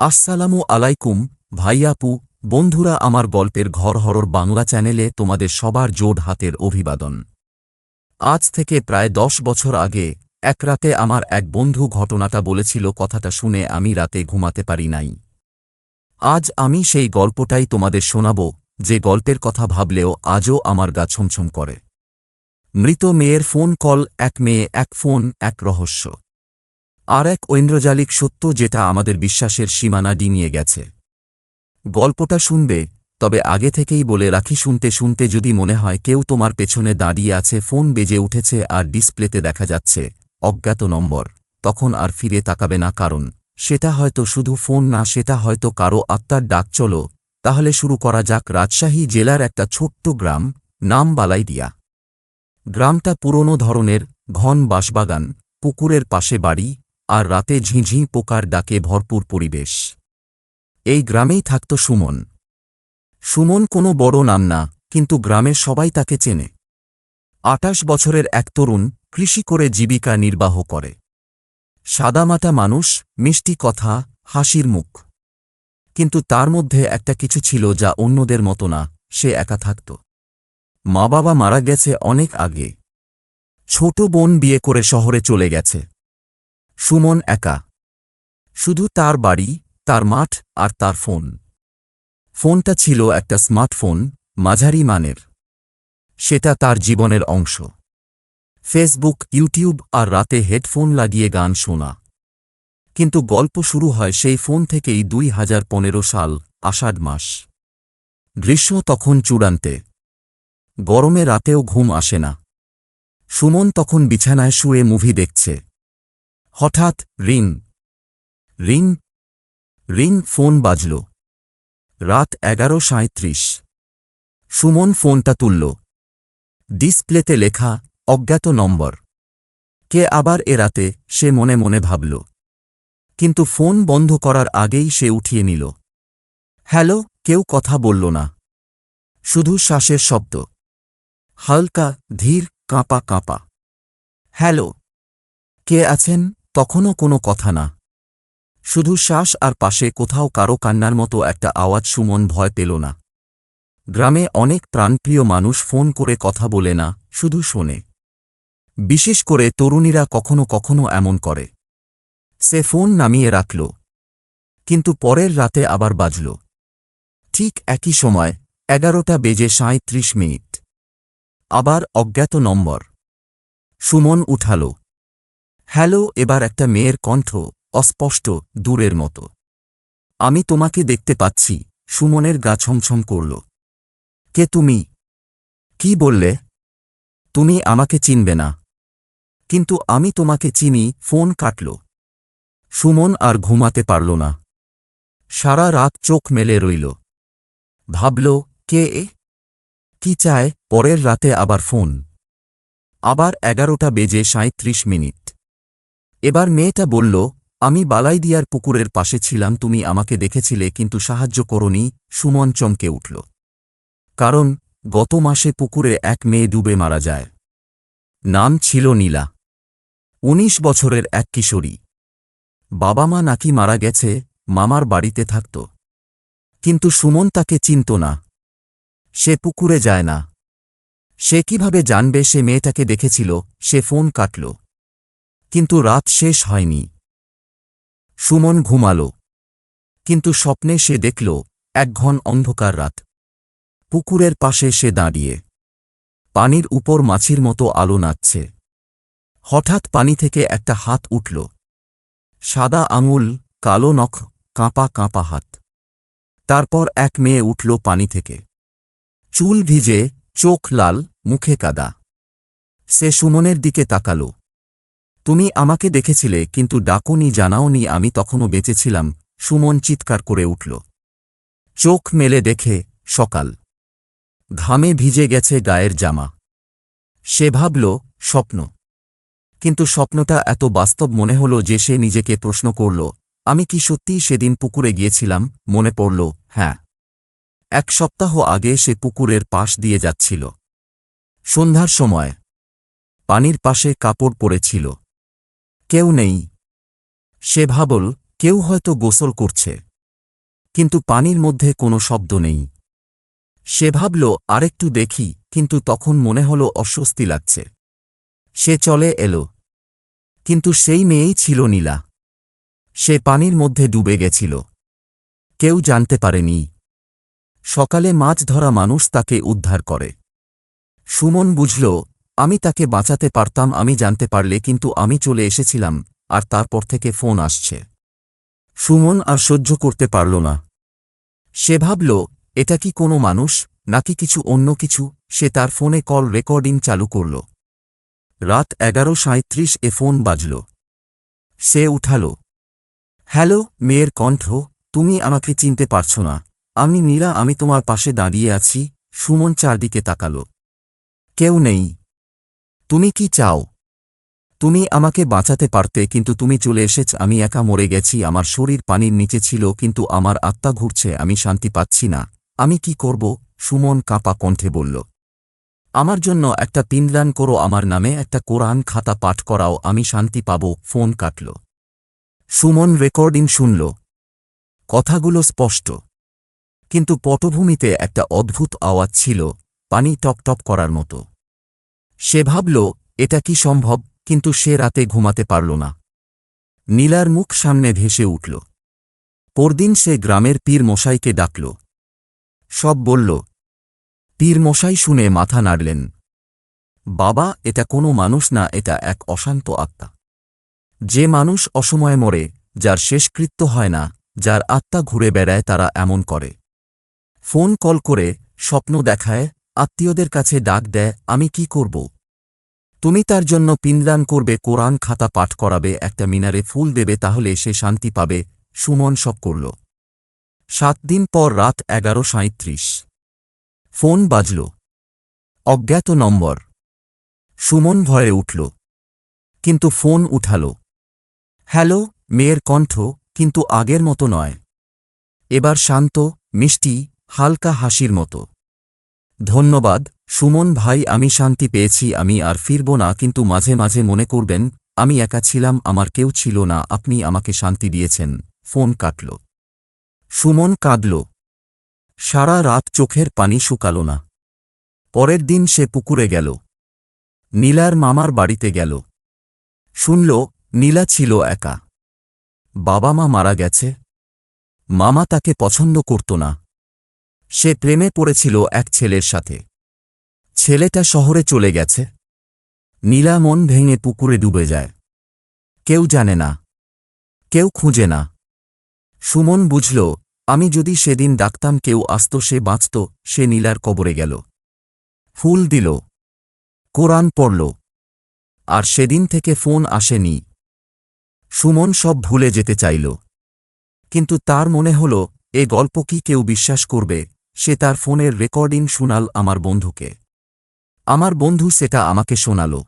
আসসালামু আলাইকুম ভাইয়াপু বন্ধুরা আমার গল্পের ঘর হরর বাংলা চ্যানেলে তোমাদের সবার জোড হাতের অভিবাদন। আজ থেকে প্রায় দশ বছর আগে, এক রাতে আমার এক বন্ধু ঘটনাটা বলেছিল, কথাটা শুনে আমি রাতে ঘুমাতে পারি নাই। আজ আমি সেই গল্পটাই তোমাদের শোনাব, যে গল্পের কথা ভাবলেও আজও আমার গা ছমছম করে। মৃত মেয়ের ফোন কল, এক মেয়ে, এক ফোন, এক রহস্য। আর এক ঐন্দ্রজালিক সত্য যেটা আমাদের বিশ্বাসের সীমানা ডিঙিয়ে গেছে। গল্পটা শুনবে, তবে আগে থেকেই বলে রাখি শুনতে শুনতে যদি মনে হয় কেউ তোমার পেছনে দাঁড়িয়ে আছে, ফোন বেজে উঠেছে আর ডিসপ্লেতে দেখা যাচ্ছে, অজ্ঞাত নম্বর, তখন আর ফিরে তাকাবে না কারণ, সেটা হয়তো শুধু ফোন না, সেটা হয়তো কারও আত্মার ডাক, চলো, তাহলে শুরু করা যাক রাজশাহী জেলার একটা ছোট্ট গ্রাম, নাম বালাইদিয়া। গ্রামটা পুরনো ধরনের, ঘন বাঁশবাগান, পুকুরের পাশে বাড়ি আর রাতে ঝিঁঝি পোকার ডাকে ভরপুর পরিবেশ। এই গ্রামেই থাকত সুমন। সুমন কোনো বড় নাম না, কিন্তু গ্রামের সবাই তাকে চেনে। আটাশ বছরের এক তরুণ কৃষি করে জীবিকা নির্বাহ করে। সাদামাটা মানুষ, মিষ্টি কথা, হাসির মুখ। কিন্তু তার মধ্যে একটা কিছু ছিল যা অন্যদের মতো না, সে একা থাকত। মা বাবা মারা গেছে অনেক আগে। ছোট বোন বিয়ে করে শহরে চলে গেছে। সুমন একা। শুধু তার বাড়ি, তার মাঠ আর তার ফোন। ফোনটা ছিল একটা স্মার্টফোন, মাঝারি মানের। সেটা তার জীবনের অংশ। ফেসবুক, ইউটিউব আর রাতে হেডফোন লাগিয়ে গান শোনা। কিন্তু গল্প শুরু হয় সেই ফোন থেকেই দুই হাজার পনেরো সাল, আষাঢ় মাস। গ্রীষ্ম তখন চূড়ান্তে। গরমে রাতেও ঘুম আসে না। সুমন তখন বিছানায় শুয়ে মুভি দেখছে। হঠাৎ রিং রিং রিং ফোন বাজল। রাত এগারো সাঁত্রিশ সুমন ফোনটা তুলল। ডিসপ্লেতে লেখা, অজ্ঞাত নম্বর। কে আবার এ রাতে সে মনে মনে ভাবল। কিন্তু ফোন বন্ধ করার আগেই সে উঠিয়ে নিল। হ্যালো, কেউ কথা বলল না। শুধু শ্বাসের শব্দ। হালকা, ধীর, কাঁপা কাঁপা। হ্যালো, কে আছেন? তখনও কোনো কথা না। শুধু শ্বাস আর পাশে কোথাও কারও কান্নার মতো একটা আওয়াজ সুমন ভয় পেল না। গ্রামে অনেক প্রাণপ্রিয় মানুষ ফোন করে কথা বলে না, শুধু শোনে। বিশেষ করে তরুণীরা কখনো কখনো এমন করে। সে ফোন নামিয়ে রাখল, কিন্তু পরের রাতে আবার বাজল। ঠিক একই সময়, এগারোটা বেজে সাঁত্রিশ মিনিট। আবার অজ্ঞাত নম্বর। সুমন উঠাল। হ্যালো, এবার একটা মেয়ের কণ্ঠ, অস্পষ্ট, দূরের মতো। আমি তোমাকে দেখতে পাচ্ছি, সুমনের গা ছমছম করল। কে তুমি? কি বললে? তুমি আমাকে চিনবে না। কিন্তু আমি তোমাকে চিনি, ফোন কাটল। সুমন আর ঘুমাতে পারল না। সারা রাত চোখ মেলে রইল। ভাবল, কে এ? কি চায়? পরের রাতে আবার ফোন। আবার এগারোটা বেজে সাঁত্রিশ মিনিট। এবার মেয়েটা বলল, আমি বালাইদিয়ার পুকুরের পাশে ছিলাম, তুমি আমাকে দেখেছিলে, কিন্তু সাহায্য করনি, সুমন চমকে উঠল। কারণ, গত মাসে পুকুরে এক মেয়ে ডুবে মারা যায়। নাম ছিল নীলা। উনিশ বছরের এক কিশোরী। বাবা মা নাকি মারা গেছে, মামার বাড়িতে থাকত। কিন্তু সুমন তাকে চিনত না। সে পুকুরে যায় না। সে কীভাবে জানবে সে মেয়েটাকে দেখেছিল, সে ফোন কাটল। কিন্তু রাত শেষ হয়নি। সুমন ঘুমাল। কিন্তু স্বপ্নে সে দেখল, এক ঘন অন্ধকার রাত। পুকুরের পাশে সে দাঁড়িয়ে। পানির উপর মাছির মতো আলো নাচছে। হঠাৎ পানি থেকে একটা হাত উঠল। সাদা আঙুল কালো নখ, কাঁপা কাঁপা হাত। তারপর এক মেয়ে উঠল পানি থেকে। চুল ভিজে, চোখ লাল, মুখে কাদা। সে সুমনের দিকে তাকাল। তুমি আমাকে দেখেছিলে, কিন্তু ডাকুনি, জানাওনি, আমি তখনও বেঁচেছিলাম, সুমন চিৎকার করে উঠল। চোখ মেলে দেখে, সকাল। ঘামে ভিজে গেছে গায়ের জামা। সে ভাবল, স্বপ্ন। কিন্তু স্বপ্নটা এত বাস্তব মনে হল যে সে নিজেকে প্রশ্ন করল, আমি কি সত্যিই সেদিন পুকুরে গিয়েছিলাম? মনে পড়ল হ্যাঁ। এক সপ্তাহ আগে সে পুকুরের পাশ দিয়ে যাচ্ছিল। সন্ধ্যার সময়। পানির পাশে কাপড় পড়েছিল কেউ নেই। সে ভাবল, কেউ হয়তো গোসল করছে। কিন্তু পানির মধ্যে কোনো শব্দ নেই। সে ভাবল, আরেকটু দেখি, কিন্তু তখন মনে হল অস্বস্তি লাগছে। সে চলে এলো। কিন্তু সেই মেয়েই ছিল নীলা। সে পানির মধ্যে ডুবে গেছিল। কেউ জানতে পারেনি। সকালে মাছ ধরা মানুষ তাকে উদ্ধার করে। সুমন বুঝল আমি তাকে বাঁচাতে পারতাম, আমি জানতে পারলে কিন্তু আমি চলে এসেছিলাম, আর তারপর থেকে ফোন আসছে। সুমন আর সহ্য করতে পারল না। সে ভাবল, এটা কি কোনো মানুষ, নাকি কিছু অন্য কিছু? সে তার ফোনে কল রেকর্ডিং চালু করল। রাত এগারো সাঁত্রিশ এ ফোন বাজল। সে উঠাল। হ্যালো, মেয়ের কণ্ঠ, তুমি আমাকে চিনতে পারছ না। আমি নীলা, আমি তোমার পাশে দাঁড়িয়ে আছি। সুমন চারদিকে তাকাল। কেউ নেই। তুমি কি চাও? তুমি আমাকে বাঁচাতে পারতে, কিন্তু তুমি চলে এসেছ, আমি একা মরে গেছি, আমার শরীর পানির নিচে ছিল, কিন্তু আমার আত্মা ঘুরছে, আমি শান্তি পাচ্ছি না। আমি কি করব? সুমন কাঁপা কণ্ঠে বলল। আমার জন্য একটা পিনদান করো আমার নামে, একটা কোরআন খাতা পাঠ করাও, আমি শান্তি পাব, ফোন কাটল। সুমন রেকর্ডিং শুনল। কথাগুলো স্পষ্ট। কিন্তু পটভূমিতে একটা অদ্ভুত আওয়াজ ছিল, পানি টপটপ করার মতো। সে ভাবল, এটা কি সম্ভব? কিন্তু সে রাতে ঘুমাতে পারল না। নীলার মুখ সামনে ভেসে উঠল। পরদিন সে গ্রামের পীর মশাইকে ডাকল। সব বলল, পীর মশাই শুনে মাথা নাড়লেন। বাবা, এটা কোনো মানুষ না, এটা এক অশান্ত আত্মা। যে মানুষ অসময়ে মরে, যার শেষকৃত্য হয় না, যার আত্মা ঘুরে বেড়ায় তারা এমন করে। ফোন কল করে, স্বপ্ন দেখায় আত্মীয়দের কাছে ডাক দেয়, আমি কি করব? তুমি তার জন্য পিনদান করবে, কোরআন খাতা পাঠ করাবে, একটা মিনারে ফুল দেবে, তাহলে সে শান্তি পাবে, সুমন সব করল। সাত দিন পর রাত এগারো সাঁত্রিশ ফোন বাজল। অজ্ঞাত নম্বর। সুমন ভয়ে উঠল। কিন্তু ফোন উঠাল। হ্যালো, মেয়ের কণ্ঠ, কিন্তু আগের মতো নয়। এবার শান্ত, মিষ্টি, হালকা হাসির মতো। ধন্যবাদ, সুমন ভাই, আমি শান্তি পেয়েছি, আমি আর ফিরব না, কিন্তু মাঝে মাঝে মনে করবেন, আমি একা ছিলাম, আমার কেউ ছিল না, আপনি আমাকে শান্তি দিয়েছেন, ফোন কাটল। সুমন কাঁদল। সারা রাত চোখের পানি শুকাল না। পরের দিন সে পুকুরে গেল। নীলার মামার বাড়িতে গেল। শুনল, নীলা ছিল একা। বাবা মা মারা গেছে। মামা তাকে পছন্দ করত না। সে প্রেমে পড়েছিল এক ছেলের সাথে। ছেলেটা শহরে চলে গেছে। নীলা মন ভেঙে পুকুরে ডুবে যায়। কেউ জানে না। কেউ খুঁজে না। সুমন বুঝল, আমি যদি সেদিন ডাকতাম কেউ আসত, সে বাঁচত, সে নীলার কবরে গেল। ফুল দিল। কোরআন পড়ল। আর সেদিন থেকে ফোন আসেনি। সুমন সব ভুলে যেতে চাইল। কিন্তু তার মনে হল, এ গল্প কি কেউ বিশ্বাস করবে? সে তার ফোনের রেকর্ডিং শোনাল আমার বন্ধুকে। আমার বন্ধু সেটা আমাকে শোনাল।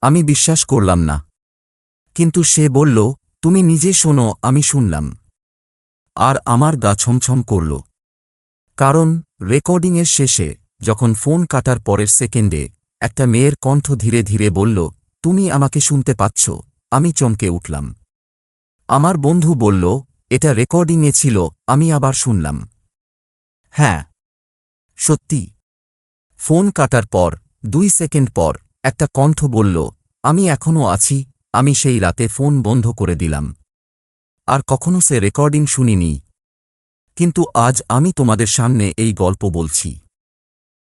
আমি বিশ্বাস করলাম না। কিন্তু সে বলল, তুমি নিজে শোনো, আমি শুনলাম। আর আমার গা ছমছম করল। কারণ, রেকর্ডিংয়ের শেষে, যখন ফোন কাটার পরের সেকেন্ডে, একটা মেয়ের কণ্ঠ ধীরে ধীরে বলল, তুমি আমাকে শুনতে পাচ্ছ, আমি চমকে উঠলাম। আমার বন্ধু বলল, এটা রেকর্ডিংয়ে ছিল, আমি আবার শুনলাম। হ্যাঁ। সত্যি। ফোন কাটার পর, দুই সেকেন্ড পর, একটা কণ্ঠ বলল, আমি এখনও আছি, আমি সেই রাতে ফোন বন্ধ করে দিলাম। আর কখনো সে রেকর্ডিং শুনিনি। কিন্তু আজ আমি তোমাদের সামনে এই গল্প বলছি।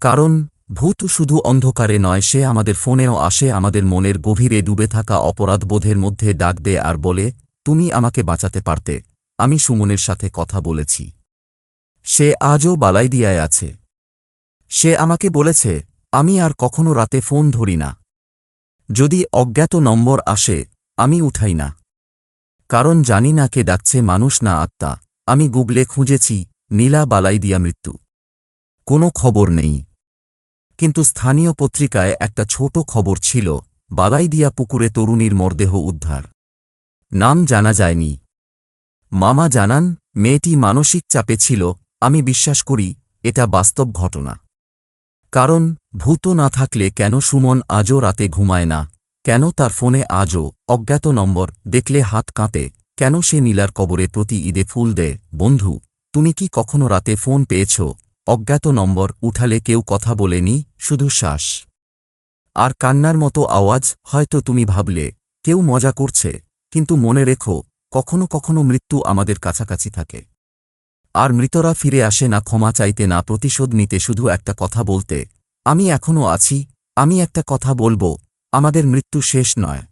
কারণ, ভূত শুধু অন্ধকারে নয়, সে আমাদের ফোনেও আসে, আমাদের মনের গভীরে ডুবে থাকা অপরাধবোধের মধ্যে ডাক দেয় আর বলে, তুমি আমাকে বাঁচাতে পারতে। আমি সুমনের সাথে কথা বলেছি। সে আজও বালাইদিয়ায় আছে। সে আমাকে বলেছে, আমি আর কখনো রাতে ফোন ধরি না। যদি অজ্ঞাত নম্বর আসে, আমি উঠাই না। কারণ জানি না কে ডাকছে মানুষ না আত্মা। আমি গুগলে খুঁজেছি, নীলা বালাইদিয়া মৃত্যু। কোনো খবর নেই। কিন্তু স্থানীয় পত্রিকায় একটা ছোট খবর ছিল বালাইদিয়া পুকুরে তরুণীর মরদেহ উদ্ধার। নাম জানা যায়নি। মামা জানান, মেয়েটি মানসিক চাপে ছিল আমি বিশ্বাস করি, এটা বাস্তব ঘটনা। কারণ, ভূত না থাকলে কেন সুমন আজও রাতে ঘুমায় না? কেন তার ফোনে আজও অজ্ঞাত নম্বর দেখলে হাত কাঁতে কেন সে নীলার কবরে প্রতি ঈদে ফুল দেয়? বন্ধু, তুমি কি কখনো রাতে ফোন পেয়েছ? অজ্ঞাত নম্বর উঠালে কেউ কথা বলেনি? শুধু শ্বাস। আর কান্নার মতো আওয়াজ হয়তো তুমি ভাবলে, কেউ মজা করছে। কিন্তু মনে রেখো, কখনো কখনো মৃত্যু আমাদের কাছাকাছি থাকে। আর মৃতরা ফিরে আসে না, ক্ষমা চাইতে না, প্রতিশোধ নিতে, শুধু একটা কথা বলতে, আমি এখনও আছি, আমি একটা কথা বলব, আমাদের মৃত্যু শেষ নয়।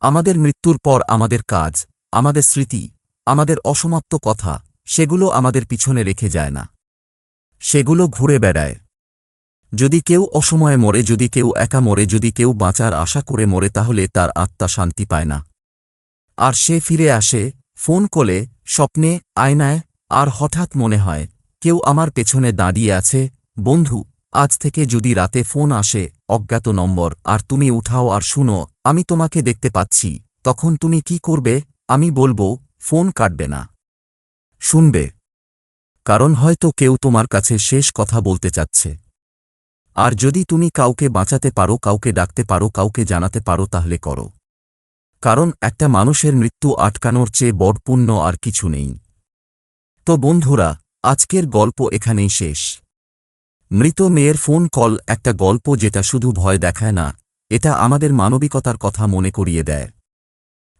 আমাদের মৃত্যুর পর আমাদের কাজ, আমাদের স্মৃতি, আমাদের অসমাপ্ত কথা, সেগুলো আমাদের পিছনে রেখে যায় না। সেগুলো ঘুরে বেড়ায়। যদি কেউ অসময়ে মরে, যদি কেউ একা মরে, যদি কেউ বাঁচার আশা করে মরে, তাহলে তার আত্মা শান্তি পায় না। আর সে ফিরে আসে, ফোন কলে, স্বপ্নে, আয়নায় আর হঠাৎ মনে হয়, কেউ আমার পেছনে দাঁড়িয়ে আছে, বন্ধু, আজ থেকে যদি রাতে ফোন আসে, অজ্ঞাত নম্বর, আর তুমি উঠাও আর শুনো, আমি তোমাকে দেখতে পাচ্ছি, তখন তুমি কি করবে, আমি বলব, ফোন কাটবে না। শুনবে। কারণ হয়তো কেউ তোমার কাছে শেষ কথা বলতে চাচ্ছে। আর যদি তুমি কাউকে বাঁচাতে পারো, কাউকে ডাকতে পারো, কাউকে জানাতে পারো, তাহলে করো। কারণ একটা মানুষের মৃত্যু আটকানোর চেয়ে বড় পুণ্য আর কিছু নেই। তো বন্ধুরা, আজকের গল্প এখানেই শেষ। মৃত মেয়ের ফোন কল একটা গল্প যেটা শুধু ভয় দেখায় না, এটা আমাদের মানবিকতার কথা মনে করিয়ে দেয়।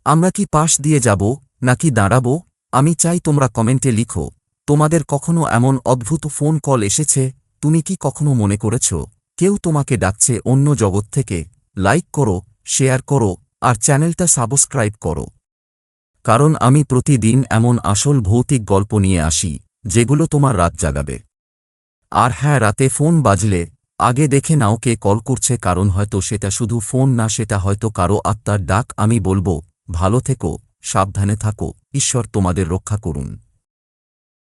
আমরা কি পাশ দিয়ে যাব, নাকি দাঁড়াব? আমি চাই তোমরা কমেন্টে লিখো, তোমাদের কখনো এমন অদ্ভুত ফোন কল এসেছে, তুমি কি কখনো মনে করেছ? কেউ তোমাকে ডাকছে অন্য জগৎ থেকে, লাইক করো, শেয়ার করো, আর চ্যানেলটা সাবস্ক্রাইব করো। কারণ আমি প্রতিদিন এমন আসল ভৌতিক গল্প নিয়ে আসি, যেগুলো তোমার রাত জাগাবে। আর হ্যাঁ রাতে ফোন বাজলে, আগে দেখে নাও কে কল করছে, কারণ হয়তো সেটা শুধু ফোন না, সেটা হয়তো কারও আত্মার ডাক। আমি বলব, ভালো থেকো, সাবধানে থাকো, ঈশ্বর তোমাদের রক্ষা করুন।